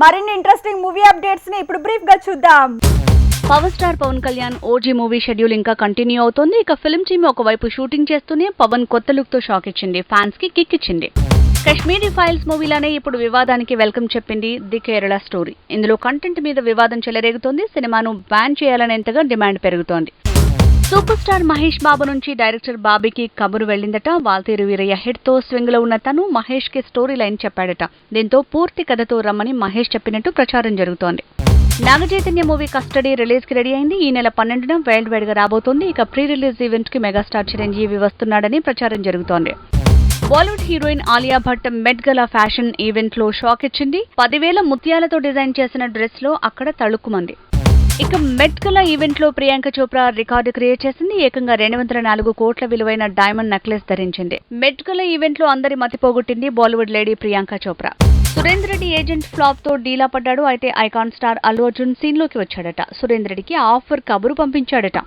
మరిన్ని interesting movie అప్డేట్స్ని ఇప్పుడు బ్రీఫ్గా చూద్దాం. Power star Pawan Kalyan OG movie schedule ఇంకా కంటిన్యూ అవుతోంది. ఇక ఫిల్మ్ టీమ్ ఒకవైపు షూటింగ్ చేస్తూనే పవన్ కొత్త లుక్తో షాక్ ఇచ్చింది. ఫ్యాన్స్కి కిక్ ఇచ్చింది. కశ్మీరీ ఫైల్స్ మూవీలానే ఇప్పుడు వివాదానికి వెల్కమ్ చెప్పింది ది కేరళ స్టోరీ ఇందులో కంటెంట్ మీద వివాదం చెలరేగుతోంది. సినిమాను బ్యాన్ చేయాలనేంతగా డిమాండ్ పెరుగుతోంది. సూపర్ స్టార్ మహేష్ బాబు నుంచి డైరెక్టర్ బాబీకి కబురు వెళ్ళిందట. వాల్తీరు వీరయ్య హెడ్తో స్వింగ్లో ఉన్న తను మహేష్కి స్టోరీ లైన్ చెప్పాడట. దీంతో పూర్తి కథతో రమ్మని మహేష్ చెప్పినట్టు ప్రచారం జరుగుతోంది. నాగచైతన్య మూవీ కస్టడీ రిలీజ్కి రెడీ అయింది. ఈ నెల పన్నెండున వరల్డ్ వైడ్గా రాబోతోంది. ఇక ప్రీ రిలీజ్ ఈవెంట్కి మెగాస్టార్ చిరంజీవి వస్తున్నాడని ప్రచారం జరుగుతోంది. Bollywood heroine Alia Bhatt Met Gala fashion ఈవెంట్లో షాక్ ఇచ్చింది. పదివేల ముత్యాలతో డిజైన్ చేసిన డ్రెస్లో అక్కడ తళుక్కుమంది ఇక మెట్ గలా ఈవెంట్లో ప్రియాంక చోప్రా రికార్డు క్రియేట్ చేసింది. ఏకంగా రెండు వందల నాలుగు కోట్ల విలువైన డైమండ్ నెక్లెస్ ధరించింది. మెట్ గలా ఈవెంట్లో అందరి మతి పోగొట్టింది Bollywood lady Priyanka Chopra. Surender Reddy Agent ఫ్లాప్తో డీలా పడ్డాడు. అయితే ఐకాన్ స్టార్ అల్లు అర్జున్ సీన్లోకి వచ్చాడట. సురేందర్ రెడ్డికి ఆఫర్ కబురు పంపించాడట.